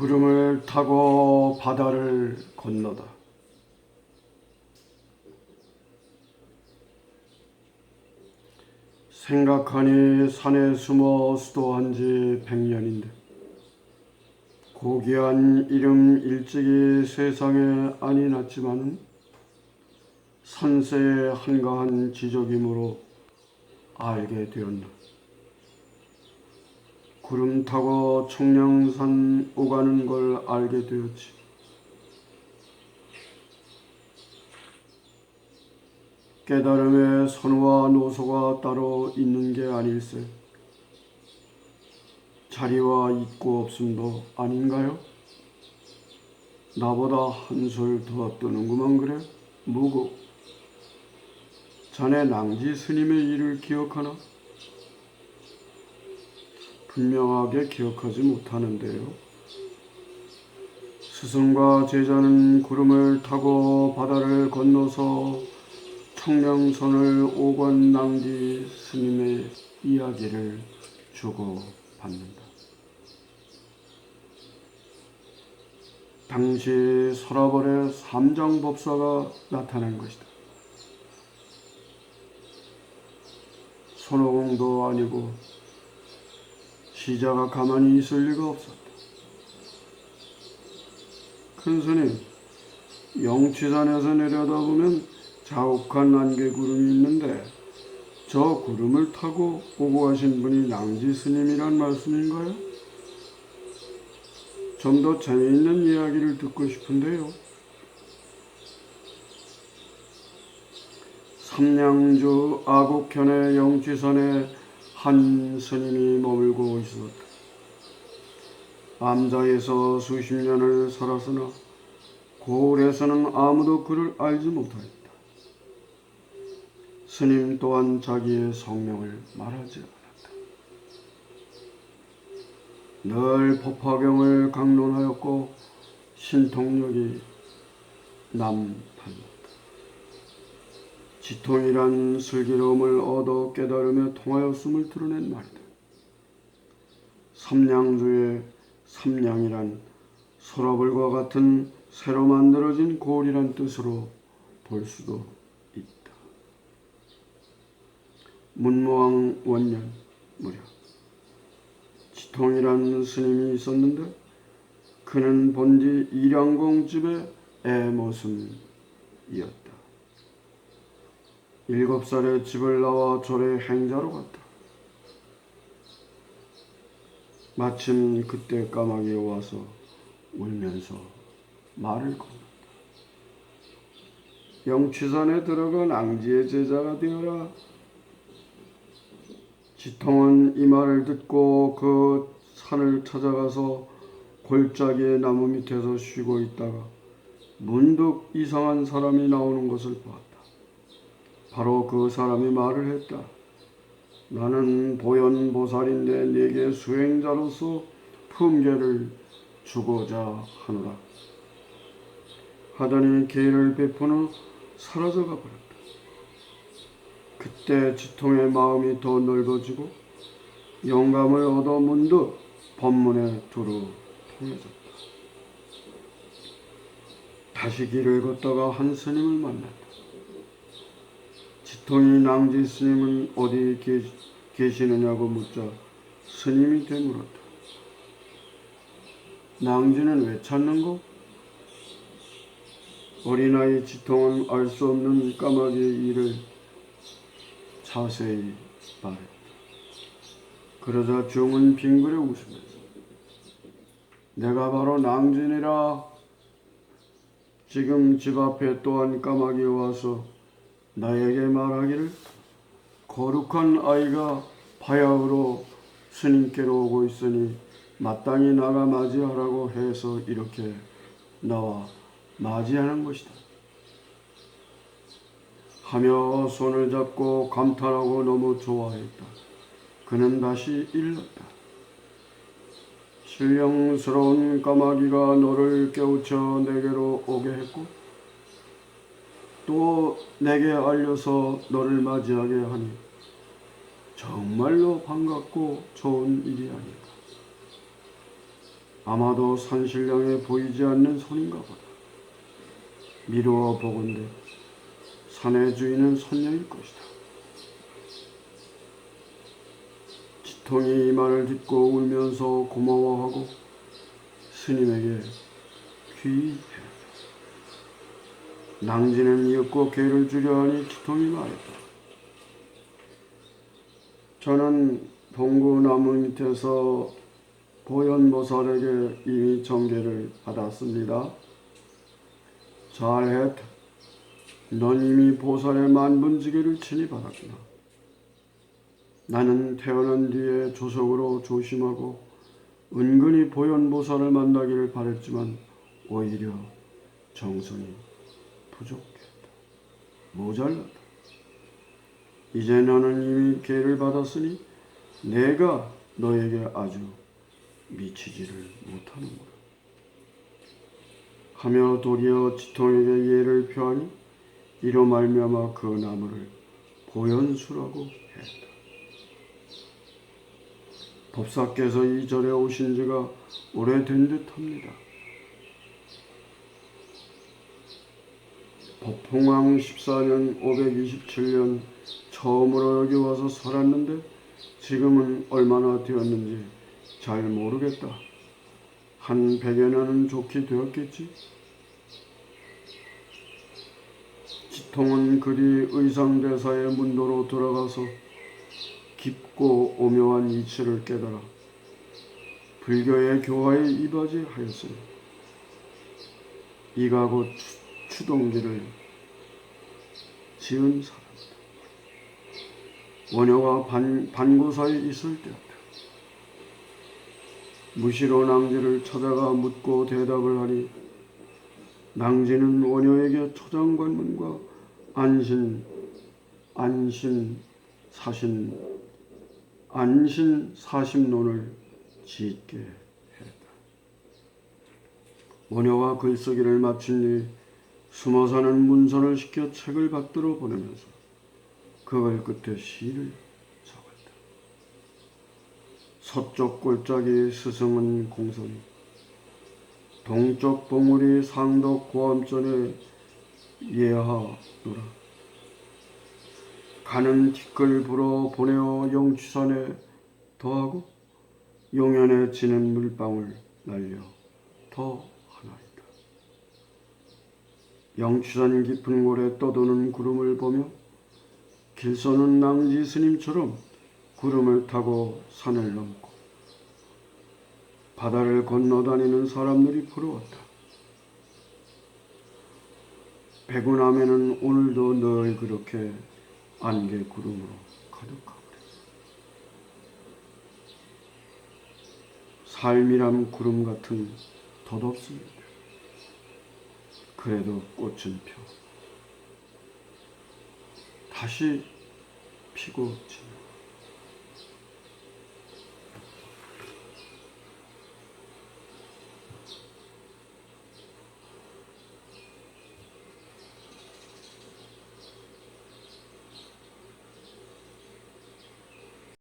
구름을 타고 바다를 건너다. 생각하니 산에 숨어 수도한 지 백년인데 고귀한 이름 일찍이 세상에 안이 났지만은 산세의 한가한 지적이므로 알게 되었나. 구름 타고 청량산 오가는 걸 알게 되었지. 깨달음의 선과 노소가 따로 있는 게 아닐세. 자리와 있고 없음도 아닌가요? 나보다 한술 더 뜨는구만 그래? 무고. 자네 낭지 스님의 일을 기억하나? 분명하게 기억하지 못하는데요. 스승과 제자는 구름을 타고 바다를 건너서 청명선을 오건 낭지 스님의 이야기를 주고 받는다. 당시 서라벌의 삼장법사가 나타난 것이다. 손오공도 아니고 시자가 가만히 있을 리가 없었다. 큰 스님, 영취산에서 내려다보면 자욱한 안개 구름이 있는데 저 구름을 타고 오고 가신 분이 낭지 스님이란 말씀인가요? 좀 더 재미있는 이야기를 듣고 싶은데요. 삼양주 아곡현의 영취산에 한 스님이 머물고 있었다. 암자에서 수십 년을 살았으나 고을에서는 아무도 그를 알지 못하였다. 스님 또한 자기의 성명을 말하지 않았다. 늘 법화경을 강론하였고 신통력이 남달랐다. 지통이란 슬기로움을 얻어 깨달으며 통하였음을 드러낸 말이다. 삼량주의 삼량이란 서러불과 같은 새로 만들어진 골이란 뜻으로 볼 수도 있다. 문무왕 원년 무렵 지통이란 스님이 있었는데 그는 본디 일양공 집의 애모순이었다. 일곱 살에 집을 나와 절에 행자로 갔다. 마침 그때 까마귀 와서 울면서 말을 건넜다. 영취산에 들어간 앙지의 제자가 되어라. 지통은 이 말을 듣고 그 산을 찾아가서 골짜기의 나무 밑에서 쉬고 있다가 문득 이상한 사람이 나오는 것을 보았다. 바로 그 사람이 말을 했다. 나는 보현보살인데 네게 수행자로서 품계를 주고자 하노라. 하더니 베푼 후 사라져가 버렸다. 그때 지통의 마음이 더 넓어지고 영감을 얻어 문득 법문에 두루 통해졌다. 다시 길을 걷다가 한 스님을 만났다. 지통이 낭지 스님은 어디 계, 계시느냐고 묻자 스님이 되물었다. 낭지는 왜 찾는고? 어린아이 지통은 알 수 없는 까마귀의 일을 자세히 말했다. 그러자 중은 빙그레 웃으면서 내가 바로 낭진이라 지금 집 앞에 또한 까마귀 와서 나에게 말하기를 거룩한 아이가 바야흐로 스님께로 오고 있으니 마땅히 나가 맞이하라고 해서 이렇게 나와 맞이하는 것이다. 하며 손을 잡고 감탄하고 너무 좋아했다. 그는 다시 일렀다. 신령스러운 까마귀가 너를 깨우쳐 내게로 오게 했고 또 내게 알려서 너를 맞이하게 하니 정말로 반갑고 좋은 일이 아닐까. 아마도 산신령에 보이지 않는 손인가 보다. 미루어 보건대 산의 주인은 선녀일 것이다. 지통이 이 말을 듣고 울면서 고마워하고 스님에게 귀해했다. 낭지는 이윽고 괴를 주려 하니 지통이 말했다. 저는 동구 나무 밑에서 보현보살에게 이미 정계를 받았습니다. 잘했다. 넌 이미 보살의 만분지계를 친히 받았구나. 나는 태어난 뒤에 조석으로 조심하고 은근히 보현보살을 만나기를 바랬지만 오히려 정성이 부족했다. 모자랐다. 이제 너는 이미 계를 받았으니 내가 너에게 아주 미치지를 못하는구나. 하며 도리어 지통에게 예를 표하니 이로 말미암아 그 나무를 보현수라고 했다. 법사께서 이 절에 오신 지가 오래된 듯합니다. 법홍왕 14년 527년 처음으로 여기 와서 살았는데 지금은 얼마나 되었는지 잘 모르겠다. 한 백여 년은 좋게 되었겠지. 지통은 그리 의상대사의 문도로 들어가서 깊고 오묘한 이치를 깨달아 불교의 교화에 이바지하였으니 이가 곧 추- 추동기를 지은 사람이다. 원효가 반, 반고사에 있을 때였다. 무시로 낭지를 찾아가 묻고 대답을 하니 낭지는 원효에게 초장관문과 안신, 안신, 사신, 안신 사심론을 짓게 했다. 원효가 글쓰기를 마친 뒤 숨어 사는 문선을 시켜 책을 받들어 보내면서 그걸 끝에 시를 적었다. 서쪽 골짜기 스승은 공손, 동쪽 봉우리 상덕 고암전에 예하 노라. 가는 티끌 불어 보내어 영취산에 더하고 용연에 지는 물방울 날려 더. 영취산 깊은 골에 떠도는 구름을 보며 길서는 낭지 스님처럼 구름을 타고 산을 넘고 바다를 건너다니는 사람들이 부러웠다. 백운함에는 오늘도 늘 그렇게 안개 구름으로 가득하고 삶이란 구름 같은 덧없습니다. 그래도 꽃은 펴. 다시 피고 지는